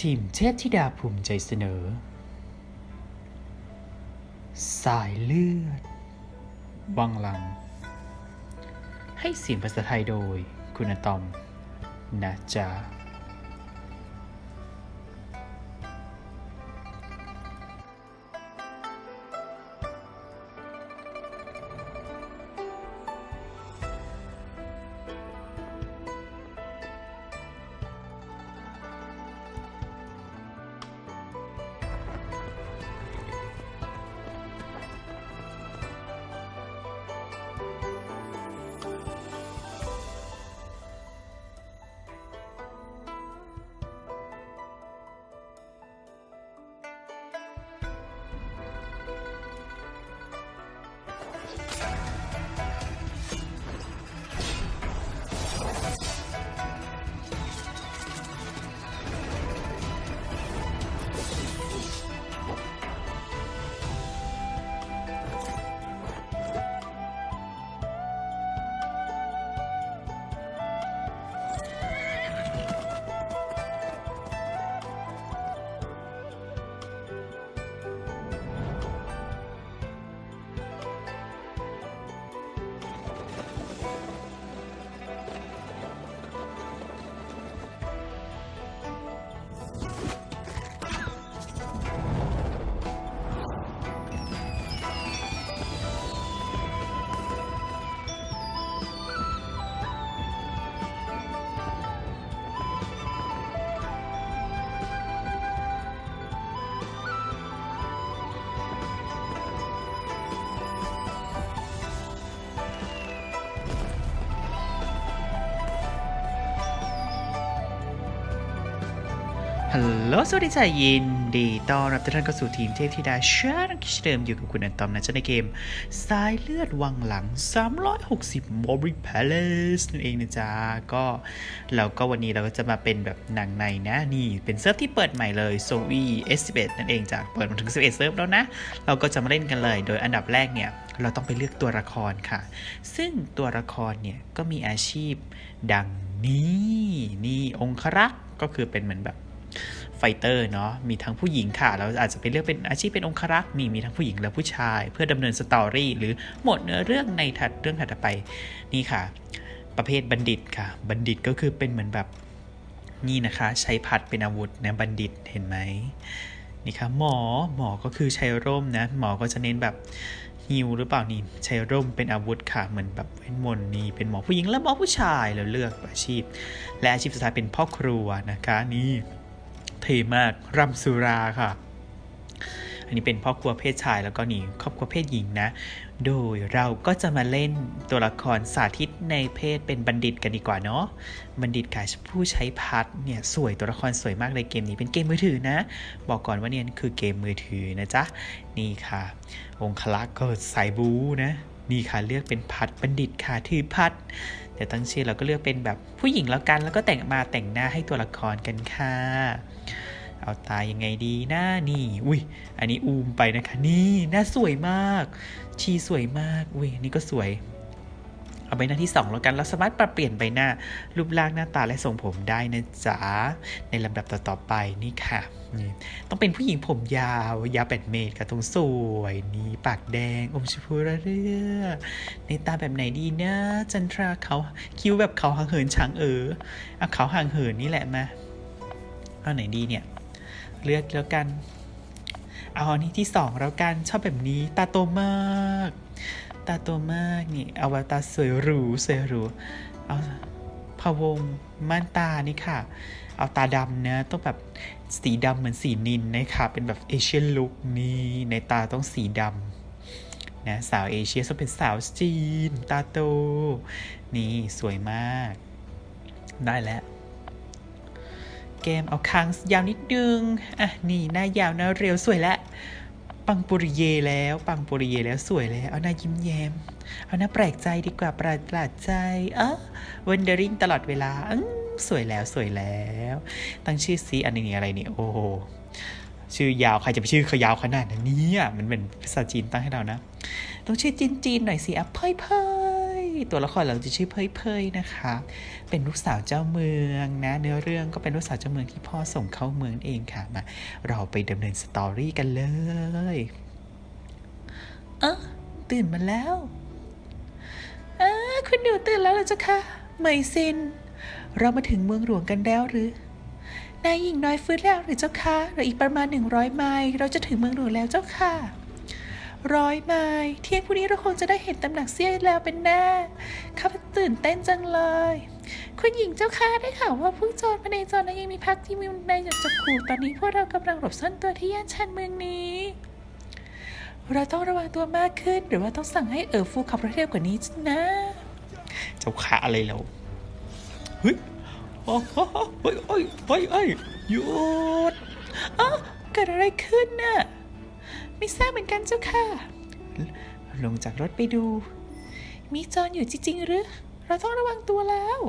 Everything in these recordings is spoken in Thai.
ทีมเทพธิดาภูมิใจเสนอ สายเลือด วังลัง ให้เสียงภาษาไทยโดยคุณอตอม นะจ๊ะ ฮัลโหลสวัสดีจ้ายินดีต้อนรับทุกท่านเข้าสู่ทีมเทพธิดาชาร์คิชเดิมอยู่กับคุณอันตอมนะจ๊ะในเกม สายเลือดวังหลัง 360 m o b i Palace นั่นเองนะจ๊ะ ก็เราก็วันนี้เราก็จะมาเป็นแบบหนังในนะ นี่เป็นเซิร์ฟที่เปิดใหม่เลย s o e S11 นั่นเองจ้ะ เปิดมาถึง 11 เซิร์ฟแล้วนะ เราก็จะมาเล่นกันเลย โดยอันดับแรกเนี่ยเราต้องไปเลือกตัวละครค่ะ ซึ่งตัวละครเนี่ยก็มีอาชีพดังนี้นี่องครักษ์ก็คือเป็นเหมือนแบบ ไฟเตอร์เนาะมีทั้งผู้หญิงค่ะ เราอาจจะไปเลือกเป็นอาชีพเป็นองครักษ์นี่มีทั้งผู้หญิงและผู้ชาย เพื่อดำเนินสตอรี่หรือหมดเนื้อเรื่องในถัดเรื่องถัดไปนี่ค่ะ ประเภทบัณฑิตค่ะ บัณฑิตก็คือเป็นเหมือนแบบนี่นะคะ ใช้พัดเป็นอาวุธนะบัณฑิตเห็นไหมนี่ค่ะหมอหมอก็คือใช้ร่มนะหมอก็จะเน้นแบบฮิวหรือเปล่านี่ใช้ร่มเป็นอาวุธค่ะเหมือนแบบเวทมนต์นี่เป็นหมอผู้หญิงและหมอผู้ชายเราเลือกอาชีพ และอาชีพสุดท้ายเป็นพ่อครัวนะคะนี่ เท่มากรำสุราค่ะ อันนี้เป็นพ่อครัวเพศชายแล้วก็นี่ครอบครัวเพศหญิงนะ โดยเราก็จะมาเล่นตัวละครสาธิตในเพศเป็นบัณฑิตกันดีกว่าเนาะบัณฑิตค่ะผู้ใช้พัดเนี่ยสวยตัวละครสวยมากเลยเกมนี้เป็นเกมมือถือนะ บอกก่อนว่าเนี่ยคือเกมมือถือนะจ๊ะนี่ค่ะ องคลักษ์ก็สายบูนะนี่ค่ะเลือกเป็นพัดบัณฑิตค่ะถือพัด แต่ตั้งชื่อเราก็เลือกเป็นแบบผู้หญิงแล้วกัน แล้วก็แต่งมาแต่งหน้าให้ตัวละครกันค่ะ เอาตายยังไงดีหน้านี่ อุ้ย อันนี้อูมไปนะคะ นี่หน้าสวยมาก ชีสวยมาก อุ้ยนนี่ก็สวย เอาใบหน้าที่ 2 แล้วกัน เราสามารถปรับเปลี่ยนใบหน้า รูปร่างหน้าตาและทรงผมได้นะจ๊ะ ในลำดับต่อๆไปนี่ค่ะนี่ต้องเป็นผู้หญิงผมยาว ยาวแปดเมตรกับตรงสวย นี่ปากแดง อมชมพูระเรื่อในตาแบบไหนดีนะ จันทราเขาคิ้วแบบเขาห่างเหินช้างเออเอาเขาห่างเหินนี่แหละมา เอาไหนดีเนี่ย เลือกแล้วกัน เอาอันนี้ที่สองแล้วกันชอบแบบนี้ตาโตมาก ตาโตมากนี่เอาแววตาสวยหรูสวยหรูเอาพะวงม่านตานี่ค่ะ เอาตาดำนะต้องแบบสีดำเหมือนสีนินนะคะเป็นแบบเอเชียนลุคนี่ในตาต้องสีดำนะสาวเอเชียต้องเป็นสาวจีน ตาโต นี่สวยมาก ได้แล้ว เกมเอาคางยาวนิดนึง อะ นี่หน้ายาวหน้าเรียวสวยแล้ว ปังปุริเยแล้ว ปังปุริเยแล้วสวยแล้ว เอาหน้ายิ้มแย้ม เอาหน้าแปลกใจดีกว่าประหลาดใจ เออวันเดอริงตลอดเวลาอืสวยแล้วสวยแล้ว ตั้งชื่อซีอันนี้อะไรเนี่ยโอ้โห ชื่อยาว ใครจะไปชื่อเขายาวขนาดนั้นเนี่ยมันเป็นภาษาจีนตั้งให้เรานะ ต้องชื่อจีนๆหน่อยสิอะเพ่ยเพ่ย ตัวละครเราจะชื่อเพยเพยนะคะ เป็นลูกสาวเจ้าเมืองนะเนื้อเรื่องก็เป็นลูกสาวเจ้าเมืองที่พ่อส่งเข้าเมืองเองค่ะมาเราไปดำเนินสตอรี่กันเลยเออตื่นมาแล้วเออคุณหนูตื่นแล้วเหรอจ้าค่ะเหมยซิน เรามาถึงเมืองหลวงกันแล้วหรือนายหญิงน้อยฟื้นแล้วหรือเจ้าคะเหรืออีกประมาณหนึ่งร้อยไมล์เราจะถึงเมืองหลวงแล้วเจ้าค่ะ ร้อยไมล์เที่ยงพรุ่งนี้เราคงจะได้เห็นตำหนักเสี้ยแล้วเป็นแน่ข้าพเจ้าตื่นเต้นจังเลย คุณหญิงเจ้าค่ะได้ข่าวว่าพวกโจรภายในโจรนั้นยังมีพักที่มีในจากจักรขู่ตอนนี้พวกเรากำลังหลบซ่อนตัวที่ย่านชันเมืองนี้ เราต้องระวังตัวมากขึ้น หรือว่าต้องสั่งให้เอ๋อฟูขับรถเร็วกว่านี้นะ เจ้าขาอะไรแล้วเฮ้ยโอ้โหเฮ้ยเฮ้ยเฮ้ยเฮ้ยหยุดอ๋อเกิดอะไรขึ้นน่ะ ไม่ทราบเหมือนกันเจ้าค่ะ ลงจากรถไปดู มีโจรอยู่จริงๆหรือ เราต้องระวังตัวแล้ว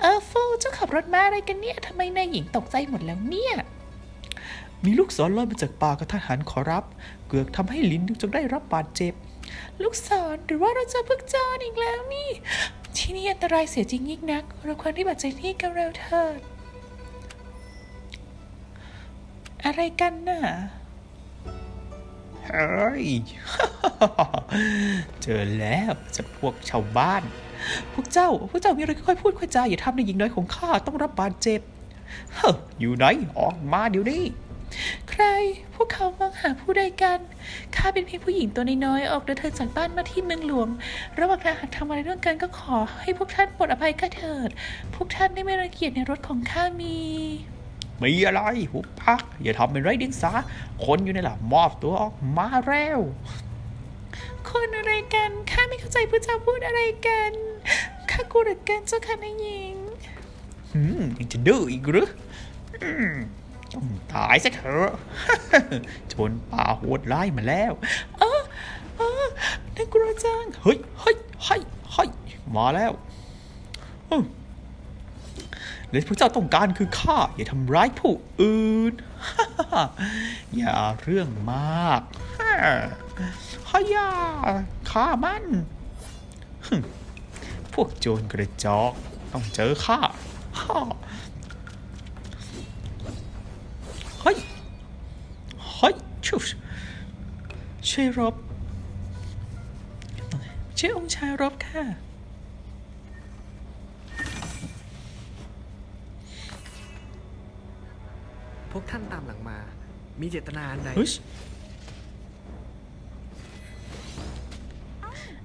เออฟูเจ้าขับรถมาอะไรกันเนี่ยทำไมนายหญิงตกใจหมดแล้วเนี่ย มีลูกศรลอยมาจากป่ากระทันหันขอรับ เกือกทำให้ลิ้นจงได้รับบาดเจ็บ ลูกศรหรือว่าเราเจอพวกโจรอีกแล้วนี่ ที่นี่อันตรายเสียจริงยิ่งนัก เราควรที่บาดเจ็บที่กันเร็วเถิดอะไรกันน่ะ เฮ้ย เจอแล้วจากพวกชาวบ้าน พวกเจ้า พวกเจ้ามีอะไรค่อยพูดค่อยจาอย่าทำในหญิงน้อยของข้าต้องรับบาดเจ็บ เฮ้ออยู่ไหนออกมาเดี๋ยวนี้ ใคร พวกเขามองหาผู้ใดกัน ข้าเป็นเพียงผู้หญิงตัวน้อยๆออกเดินทางจากบ้านมาที่เมืองหลวง ระหว่างทางหากทำอะไรเรื่องกันก็ขอให้พวกท่านโปรดอภัยข้าเถิด พวกท่านได้ไม่รังเกียจในรถของข้ามี มีอะไรหุบพัก อย่าทำเป็นไรเดียงสา คนอยู่ในหล่ะมอบตัวออกมาแล้ว คนอะไรกันข้าไม่เข้าใจพระเจ้าพูดอะไรกันข้ากลัวเหลือเกินเจ้าค่ะนายหญิงอืมยังจะดื้ออีกหรืออืมต้องตายซะเถอะชนป่าโหดร้ายมาแล้วเออเออน่ากลัวจังเฮ้ยเฮ้ยเฮ้ยเฮ้ยมาแล้วอืม และพระเจ้าต้องการคือข้าอย่าทำร้ายผู้อื่น อย่าเรื่องมากฮ่าฮ่ยาฆ่ามัน พวกโจรกระจอกต้องเจอข้าฮ่าเฮ้ยเฮ้ยชูช่วยรบช่วยองค์ชายรบค่ะ วกท่านตามหลังมา มีเจตนาอันใดเฮ้ย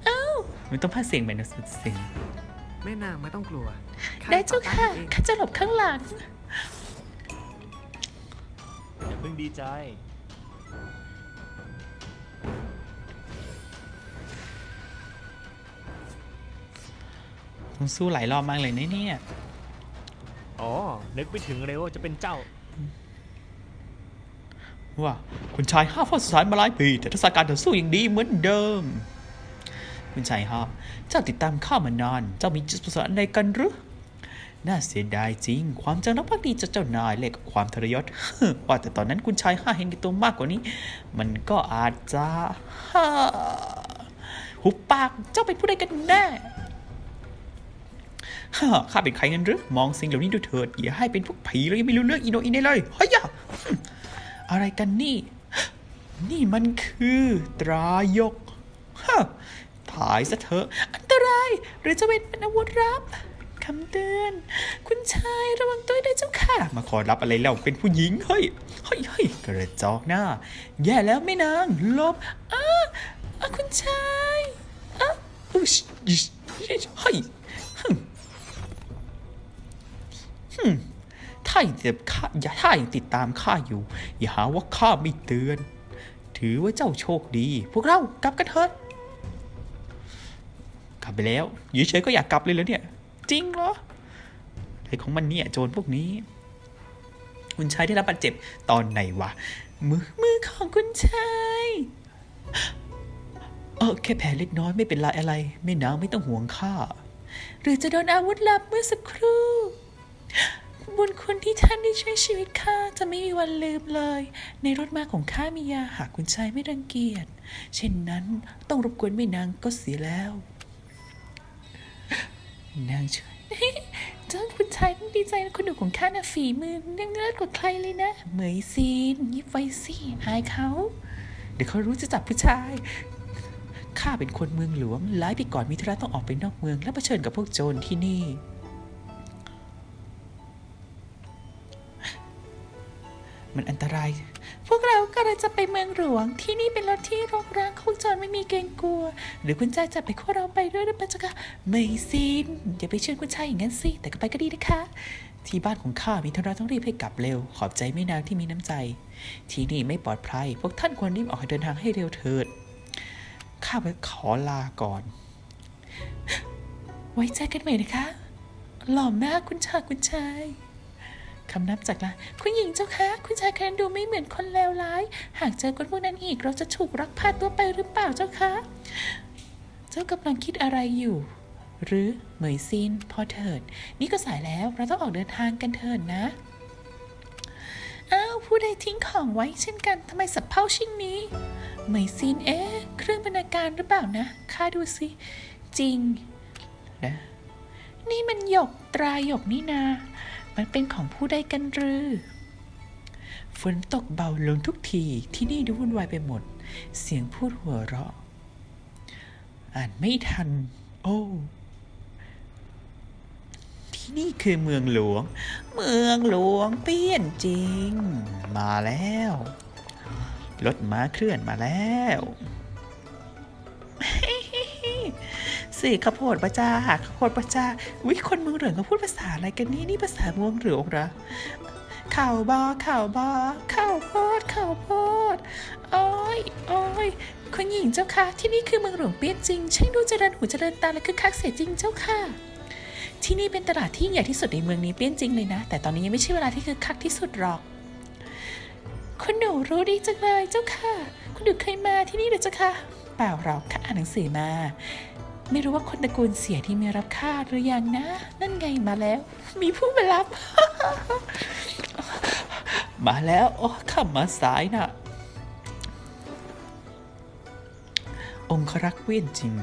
เอ้าไม่ต้องพาเสียงไปนะสุดเสียงแม่นางไม่ต้องกลัวข้ได้เจ้าค่ะต่อต้นเองข้าจะหลบข้างหลัง อย่าเพิ่งดีใจ ต้องสู้หลายรอบมากเลยนะเนี่ย อ๋อ นึกไม่ถึงเลยว่าจะเป็นเจ้า ว่าคุณชายห้าฟอดสถานมาหลายปี แต่ทักษะการต่อสู้ยังดีเหมือนเดิม คุณชายห้าเจ้าติดตามข้ามานาน เจ้ามีจุดประสงค์อะไรกันหรือน่าเสียดายจริง ความจงรักภักดีจากเจ้านายและกับความทรยศว่าแต่ตอนนั้นคุณชายห้าเห็นแก่ตัวมากกว่านี้ มันก็อาจจะฮ่าหุบปากเจ้าเป็นผู้ใดกันแน่ฮ่าข้าเป็นใครกันหรือ มองสิ่งเหล่านี้ดูเถิด อย่าให้เป็นพวกผีแล้วยังไม่รู้เรื่องอีโนอีนเลยเฮ้ย อะฮึ่มอะไรกันนี่ นี่มันคือตรายกฮะตายซะเถอะ อันตราย หรือจะเป็นเป็นอาวุธลับคำเตือน คุณชายระวังตัวด้วยเจ้าค่ะ มาขอรับอะไรแล้วเป็นผู้หญิง เฮ้ย เฮ้ยเฮ้ยกระจอกหน้า แย่แล้วไม่นาง ลบอ้าอ้าคุณชายอ้าอุ๊ยอิ๊ยเฮ้ยฮึ่มฮึม ถ้ายังติดข้าอย่าถ้ายังติดตามข้าอยู่ อย่าหาว่าข้าไม่เตือน ถือว่าเจ้าโชคดี พวกเรากลับกันเถิดกลับไปแล้วอยู่เฉยก็อยากกลับเลยแล้วเนี่ย จริงเหรออะไรของมันเนี่ยโจรพวกนี้ คุณชายได้รับบาดเจ็บตอนไหนวะ มือมือของคุณชายเออแค่แผลเล็กน้อยไม่เป็นไรอะไร ไม่นางไม่ต้องห่วงข้าหรือจะโดนอาวุธลับเมื่อสักครู่ บุญคุณที่ท่านได้ช่วยชีวิตข้าจะไม่มีวันลืมเลย ในรถมาของข้ามียาหากคุณชายไม่รังเกียจ เช่นนั้นต้องรบกวนแม่นางก็เสียแล้ว นางช่วยเจ้าคุณชายต้องดีใจนะคนดูของข้านะฝีมือยังเลิศกว่าใครเลยนะ เหมยซีนยิบไว้สิอายเขา เดี๋ยวเขารู้จะจับผู้ชายข้าเป็นคนเมืองหลวงหลายปีก่อนมีธุระต้องออกไปนอกเมือง และเผชิญกับพวกโจรที่นี่ มันอันตราย พวกเรากำลังจะไปเมืองหลวง ที่นี่เป็นรถที่รกร้างของจรไม่มีเกรงกลัว หรือคุณชายจะไปพวกเราไปด้วยหรือเปล่าจ๊ะคะไม่สินอย่าไปเชิญคุณชายอย่างนั้นสิแต่ก็ไปก็ดีนะคะ ที่บ้านของข้ามีธุระต้องรีบให้กลับเร็ว ขอบใจไม่นางที่มีน้ำใจ ที่นี่ไม่ปลอดภัย พวกท่านควรรีบออกเดินทางให้เร็วเถิดข้าไปขอลาก่อน ไว้เจกันใหม่นะคะ หล่อมากคุณชายคุณชาย คำนับจากลาคุณหญิงเจ้าคะ คุณชายคนนั้นดูไม่เหมือนคนเลวร้าย หากเจอคนพวกนั้นอีกเราจะถูกรักพาตัวไปหรือเปล่าเจ้าคะ เจ้ากำลังคิดอะไรอยู่ หรือเหมยซินพอเถิด นี่ก็สายแล้วเราต้องออกเดินทางกันเถิดนะอ้าวผู้ใดทิ้งของไว้เช่นกันทำไมสับเพ่าเช่นนี้เหมยซินเอ๊ะเครื่องบรรณาการหรือเปล่านะข้าดูสิ จริงนะนี่มันหยกตราหยกนี่นา มันเป็นของผู้ใดกันหรือ ฝนตกเบาลงทุกทีที่นี่ดูวุ่นวายไปหมด เสียงพูดหัวเราะ อ่านไม่ทัน โอ้ที่นี่คือเมืองหลวง เมืองหลวงเปี้ยนจริง มาแล้ว รถม้าเคลื่อนมาแล้ว สี่ข้าวโพดประจ้าข้าวโพดประจ้าวิคนเมืองเหลืองเขาพูดภาษาอะไรกันนี่นี่ภาษาเมืองเหลืองเหรอข่าวบอข่าวบอข่าวโพดข่าวโพดโอ้ยโอ้ยคุณหญิงเจ้าค่ะ ที่นี่คือเมืองหลวงเปี้ยนจริงช่างดูเจริญหูเจริญตาและคึกคักเสียจริงเจ้าค่ะ ที่นี่เป็นตลาดที่ใหญ่ที่สุดในเมืองนี้เปี้ยนจริงเลยนะ แต่ตอนนี้ยังไม่ใช่เวลาที่คึกคักที่สุดหรอกคุณหนูรู้ดีจังเลยเจ้าค่ะ คุณหนูเคยมาที่นี่หรือเจ้าค่ะ เปล่าหรอกข้าอ่านหนังสือมา ไม่รู้ว่าคนตระกูลเสียที่มีรับค่าหรือยังนะ นั่นไงมาแล้ว มีผู้มารับ มาแล้วโอ้ขับมาสายน่ะ องครักษ์เวียนจริง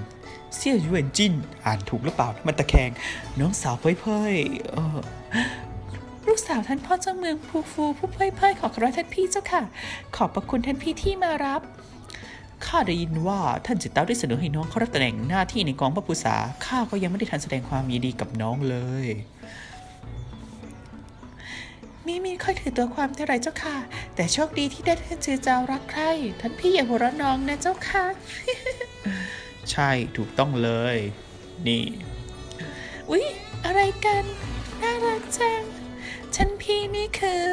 เสี่ยหยวนจิน อ่านถูกหรือเปล่า มันตะแคง น้องสาวเพ่ยเพ่ยลูกสาวท่านพ่อเจ้าเมืองภูฟู ผู้เพ่ยเพ่ยขอขอบท่านพี่เจ้าค่ะ ขอบพระคุณท่านพี่ที่มารับ ข้าได้ยินว่าท่านจิตเต้าได้เสนอให้น้องเขารับตำแหน่งหน้าที่ในกองพระภูษาข้าก็ยังไม่ได้ทันแสดงความยินดีกับน้องเลยมีมีค่อยถือตัวความเท่าไรเจ้าค่ะ แต่โชคดีที่ได้ท่านจือเจ้ารักใครท่านพี่อย่าหัวเราะน้องนะเจ้าค่ะ ใช่ถูกต้องเลย นี่ อุ๊ย อะไรกัน น่ารักจังฉันพี่นี่คือ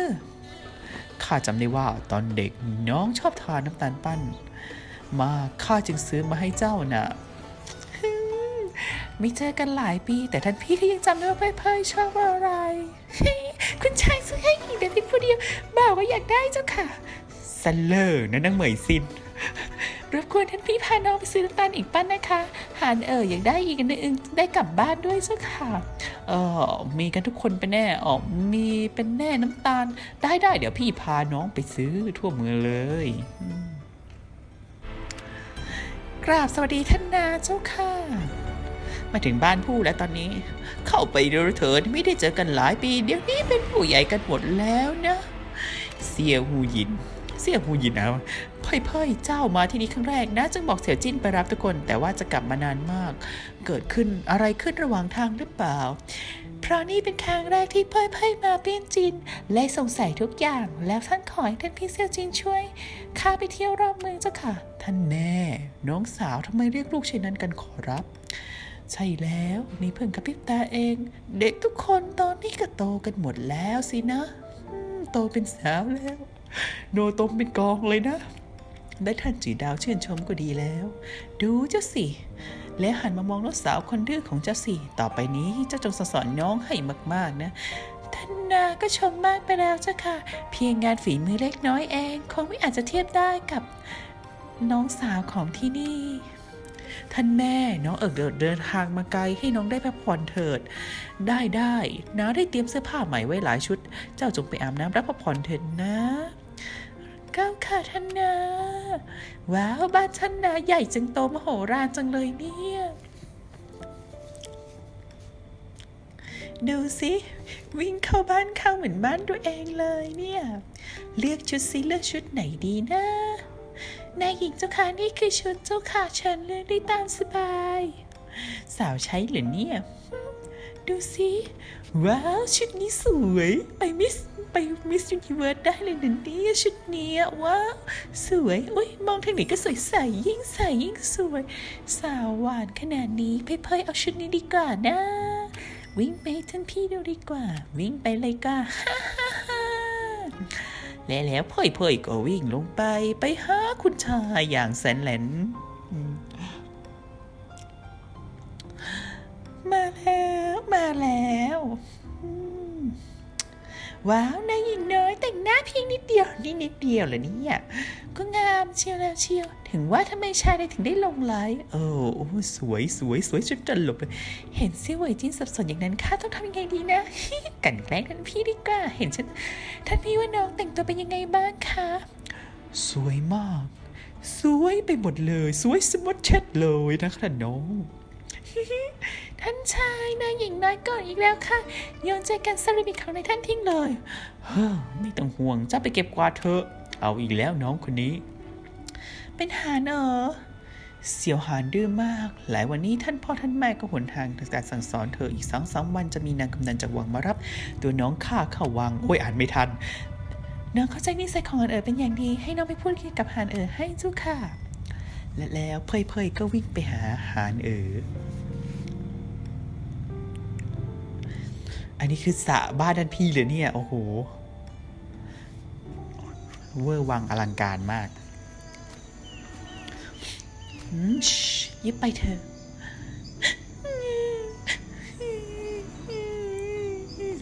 ข้าจำได้ว่าตอนเด็กน้องชอบทานน้ำตาลปั้น มาข้าจึงซื้อมาให้เจ้าน่ะฮึ่มไม่เจอกันหลายปี แต่ท่านพี่ก็ยังจำได้ว่าเพ่ยๆชอบอะไร คุณชายซื้อให้อีกเดี๋ยวพี่ผู้เดียวบ่าวก็อยากได้เจ้าค่ะซันเลอร์นะนางเหมยซินรบกวนท่านพี่พาน้องไปซื้อน้ำตาลอีกปั้นนะคะ หานเอออยากได้อีกอันหนึงได้กลับบ้านด้วยเจ้าค่ะ เออมีกันทุกคนไปแน่อ๋อมีเป็นแน่น้ำตาล ได้ได้เดี๋ยวพี่พาน้องไปซื้อทั่วเมืองเลยอืม กราบสวัสดีท่านนาเจ้าค่ะ มาถึงบ้านผู้แล้วตอนนี้ เข้าไปเร็วเถิดไม่ได้เจอกันหลายปี เดี๋ยวนี้เป็นผู้ใหญ่กันหมดแล้วนะ เสี่ยหูหยิน เสี่ยหูหยินนะพ่อยพ่ยเจ้ามาที่นี่ครั้งแรกนะ จึงบอกเสี่ยวจิ้นไปรับทุกคน แต่ว่าจะกลับมานานมาก เกิดขึ้นอะไรขึ้นระหว่างทางหรือเปล่า เพราะนี่เป็นครั้งแรกที่เพ่อยพ่อยมาเปี้ยนจินและสงสัยทุกอย่างแล้วท่านขอให้ท่านพี่เสี่ยวจินช่วยข้าไปเที่ยวรอบเมืองเจ้าค่ะ ท่านแน่น้องสาวทำไมเรียกลูกเช่นนั้นกันขอรับ ใช่แล้วนี่เพิ่งกระพริบตาเอง เด็กทุกคนตอนนี้ก็โตกันหมดแล้วสินะโตเป็นสาวแล้ว โนตมเป็นกองเลยนะได้ท่านจีดาวชื่นชมก็ดีแล้ว ดูเจ้าสิ แล้วหันมามองน้องสาวคนดื้อของเจ้าสิต่อไปนี้เจ้าจงสอนน้องให้มาก ๆ นะท่านนาก็ชมมากไปแล้วเจ้าค่ะ เพียงงานฝีมือเล็กน้อยเองคงไม่อาจจะเทียบได้กับน้องสาวของที่นี่ท่านแม่น้องเอิกเดินทางมาไกลให้น้องได้พักผ่อนเถิด ได้ได้น้าได้เตรียมเสื้อผ้าใหม่ไว้หลายชุด เจ้าจงไปอาบน้ำรับพักผ่อนเถิดนะ ก้าวค่ะท่านนาว้าวบ้านท่านนาใหญ่จังโตมโหฬารจังเลยเนี่ยดูสิวิ่งเข้าบ้านเข้าเหมือนบ้านตัวเองเลยเนี่ย เลือกชุดสิเลือกชุดไหนดีนะนายหญิงเจ้าค่ะนี่คือชุดเจ้าค่ะเชิญเลือกได้ตามสบาย สาวใช้หรือเนี่ย ดูสิว้าวชุดนี้สวยไปมิสไปมิสยูนิเวิร์สได้เลยนะเนี่ยชุดนี้ว้าวสวยอุ้ยมองทางไหนก็สวยใสยิ่งใสยิ่งสวย สาวหวานขนาดนี้เพยเพยเอาชุดนี้ดีกว่านะ วิ่งไปท่านพี่ดูดีกว่า วิ่งไปเลยก็ฮ่าฮ่าฮ่าและแล้วเพยเพยก็วิ่งลงไปไปหาคุณชายอย่างแสนแหลน มาแล้วมาแล้วว้าวนายหญิงน้อยแต่งหน้าเพียงนิดเดียวนี่นิดเดียวเหรอเนี่ยก็งามเชียวแล้วเชียว ถึงว่าทำไมชายใดถึงได้ลงไลฟ์เออโอ้สวยสวยสวยจนตลบเลย เห็นซิเวยจินสับสนอย่างนั้นข้าต้องทำยังไงดีนะ กันแกล้งท่านพี่ดีกว่าเห็นฉันท่านพี่ว่าน้องแต่งตัวเป็นยังไงบ้างคะสวยมาก สวยไปหมดเลย สวยสมดเช็ดเลยนะคะน้อง ท่านชายนายหญิงน้อยก่อนอีกแล้วค่ะโยนใจกันสริบิของนายท่านทิ้งเลยเฮ้อไม่ต้องห่วงเจ้าไปเก็บกวาดเถอะ เอาอีกแล้วน้องคนนี้ เป็นหานเออเสี่ยวหานดื้อมาก หลายวันนี้ท่านพ่อท่านแม่ก็หนทางการสั่งสอนเธออีกสองสามวันจะมีนางกำนันจากวังมารับ ตัวน้องข้าเข้าวังโอ้ยอ่านไม่ทันน้องเข้าใจนิสัยของหานเอ๋อเป็นอย่างดีให้น้องไปพูดกับหานเอ๋อให้เจุค่ะและแล้วเพยเพยก็วิ่งไปหาหานเอ๋อ อันนี้คือสระบ้านด้านพี่เลยเนี่ย โอ้โห เวอร์วังอลังการมากอยิบไปเถอะ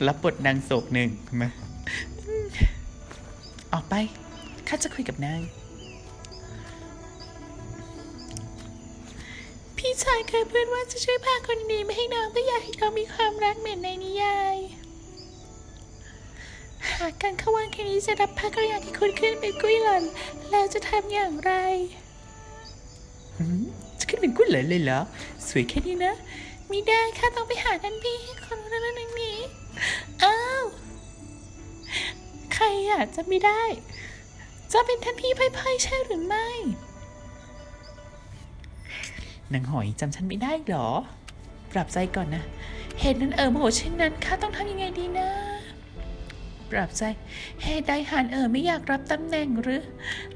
รับบทนางโศกหนึ่งมา ออกไป ข้าจะคุยกับนาง พี่ชายเคยพูดว่าจะช่วยพาคนดีมาให้น้องก็อยากให้เขามีความรักเหมือนในนิยาย หากการเข้าวังแค่นี้จะรับพระกระยาที่คุณขึ้นเป็นกุ้ยหล่นแล้วจะทำอย่างไรหืมจะขึ้นเป็นกุ้ยเหลนเลยเหรอ สวยแค่นี้นะมีได้ค่ะต้องไปหาท่านพี่คนนั้นนั้นนี้ อ้าว ใครอะจะไม่ได้ จะเป็นท่านพี่ไพ่ๆใช่หรือไม่ นางหอยจำฉันไม่ได้เหรอ ปรับใจก่อนนะ เห็นนั้นเออโมโหเช่นนั้นข้าต้องทำยังไงดีนะ ปรับใจเหตุใดหานเออไม่อยากรับตำแหน่งหรือ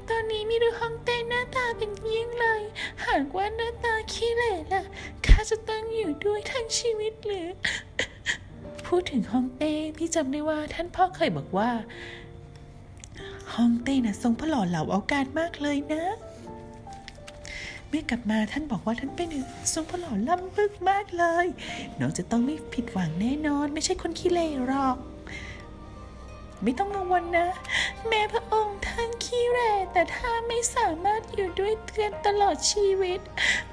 ตอนนี้มีดูฮองเต้หน้าตาเป็นเยี่ยงเลย หากว่าหน้าตาขี้เหร่ล่ะข้าจะต้องอยู่ด้วยทั้งชีวิตหรือ พูดถึงฮองเต้พี่จำได้ว่าท่านพ่อเคยบอกว่าฮองเต้น่ะทรงพระหล่อเหลาเอาการมากเลยนะ เมื่อกลับมาท่านบอกว่าท่านเป็นทรงพระหล่อล่ำบึกมากเลย น้องจะต้องไม่ผิดหวังแน่นอน ไม่ใช่คนขี้เหร่หรอก ไม่ต้องกังวลนะ แม้พระองค์ท่านขี้แร่แต่ถ้าไม่สามารถอยู่ด้วยเตือนตลอดชีวิต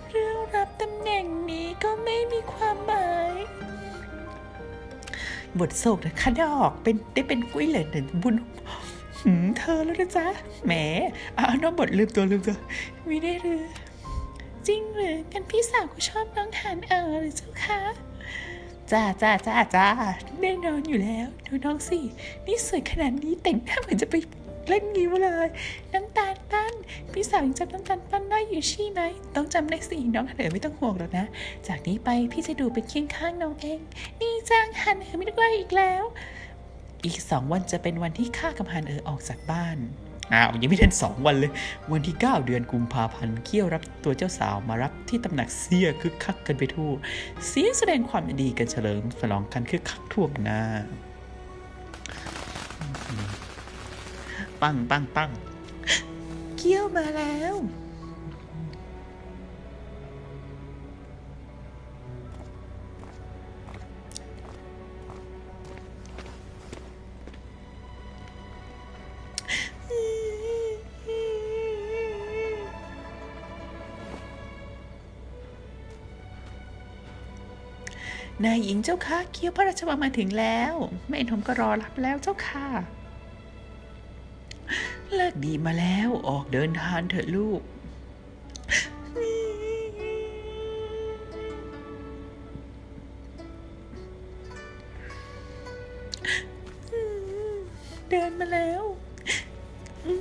เรื่องรับตำแหน่งนี้ก็ไม่มีความหมายบทโศกนะคะดอกเป็นได้เป็นกุ้ยเหลนเดินบุญเธอแล้วนะจ๊ะแหมอ่าน้องบทลืมตัวลืมตัวไม่ได้หรือ จริงหรือกันพี่สาวก็ชอบน้องหานเออหรือเจ้าคะจ้าจ้าจ้าจ้าแน่นอนอยู่แล้วดูน้องสินี่สวยขนาดนี้แต่งหน้าเหมือนจะไปเล่นงิ้วเลยน้ำตาลปั้นพี่สาวยังจำน้ำตาลปั้นได้อยู่ใช่ไหมต้องจำได้สิน้องหันเอ๋ไม่ต้องห่วงหรอกนะ จากนี้ไปพี่จะดูเป็นเคียงข้างน้องเองนี่จ้างหันเอ๋ไม่ได้ว่าอีกแล้ว อีกสองวันจะเป็นวันที่ข้ากับฮันเอ๋ออกจากบ้าน อ้าวยังไม่ทันสองวันเลย วันที่ 9 เดือนกุมภาพันธ์เขี้ยวรับตัวเจ้าสาวมารับที่ตำหนักเสียคึกคักกันไปทั่ว เสียแสดงความดีกันเฉลิมฉลองกันคึกคักทั่วหน้าปังปังปังเขี้ยวมาแล้ว นายหญิงเจ้าค่ะเคี้ยวพระราชวังมาถึงแล้วแม่นมก็รอรับแล้วเจ้าค่ะเลิกดีมาแล้วออกเดินทางเถอะลูก เดินมาแล้ว อื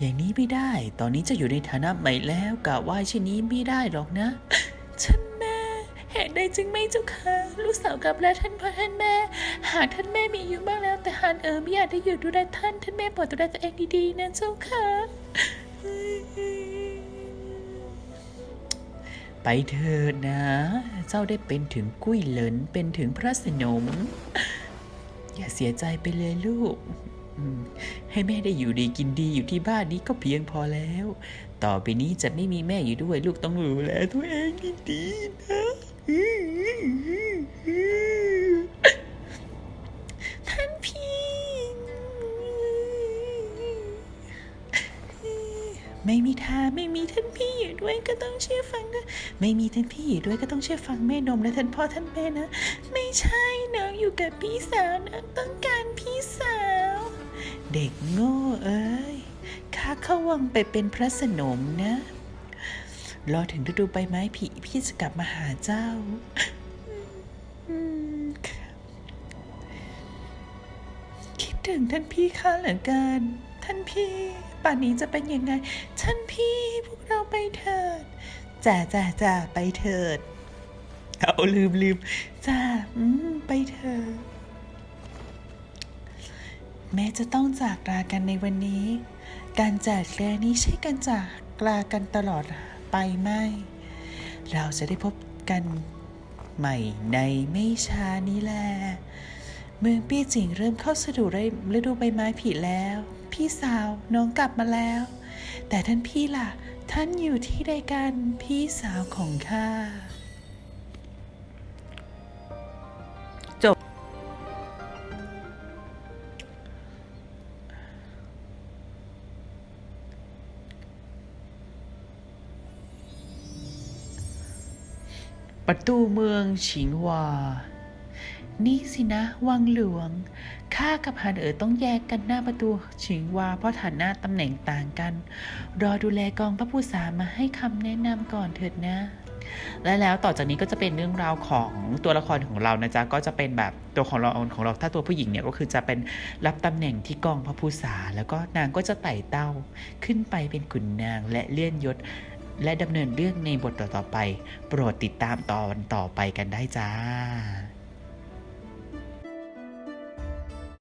อย่างนี้ไม่ได้ ตอนนี้จะอยู่ในฐานะใหม่แล้วกะว่าเช่นนี้ไม่ได้หรอกนะ ท่านแม่เหตุใดจึงไม่เจ้าค่ะ ลูกสาวกับแล้วท่านพ่อท่านแม่ หากท่านแม่มีอายุบ้างแล้ว แต่หานเออไม่อยากได้อยู่ดูแลท่าน ท่านแม่โปรดดูแลตัวเองดีๆนะเจ้าค่ะ ไปเถิดนะ เจ้าได้เป็นถึงกุ้ยเหลินเป็นถึงพระสนม อย่าเสียใจไปเลยลูก ให้แม่ได้อยู่ดีกินดีอยู่ที่บ้านนี้ก็เพียงพอแล้ว ต่อไปนี้จะไม่มีแม่อยู่ด้วยลูกต้องดูแลตัวเองดีๆนะท่านพี่ ไม่มีทางไม่มีท่านพี่อยู่ด้วยก็ต้องเชื่อฟังนะไม่มีท่านพี่อยู่ด้วยก็ต้องเชื่อฟังแม่นมและท่านพ่อท่านแม่นะ ไม่ใช่น้องอยู่กับพี่สาวน้องต้องการพี่สาว เด็กโง่เอ้ยข้าเข้าวังไปเป็นพระสนมนะ รอถึงฤดูใบไม้ผลิพี่จะกลับมาหาเจ้า คิดถึงท่านพี่ข้าเหลือเกิน ท่านพี่ ป่านนี้จะเป็นยังไง ท่านพี่พวกเราไปเถิดจ้าจ้าจ้าไปเถิด เอาลืมลืมจ้าอืมไปเถิด แม้จะต้องจากลากันในวันนี้ การจากลานี้ใช่การจากลากันตลอดไปไม่ เราจะได้พบกันใหม่ในไม่ช้านี้แหละเมืองปี้จิงเริ่มเข้าสู่ฤดูใบไม้ผลิแล้ว พี่สาวน้องกลับมาแล้ว แต่ท่านพี่ล่ะ ท่านอยู่ที่ใดกันพี่สาวของข้า ประตูเมืองฉิงหวา นี่สินะ วังหลวง ข้ากับฮันเอ๋อต้องแยกกันหน้าประตูฉิงหวาเพราะฐานะตำแหน่งต่างกัน รอดูแลกองพระผู้สามาให้คำแนะนำก่อนเถิดนะ และแล้วต่อจากนี้ก็จะเป็นเรื่องราวของตัวละครของเรานะจ๊ะ ก็จะเป็นแบบตัวของเราของเราถ้าตัวผู้หญิงเนี่ยก็คือจะเป็นรับตำแหน่งที่กองพระผู้สาแล้วก็นางก็จะไต่เต้าขึ้นไปเป็นขุนนางและเลื่อนยศ และดำเนินเรื่องในบทต่อๆไป โปรดติดตามตอนต่อไปกันได้จ้า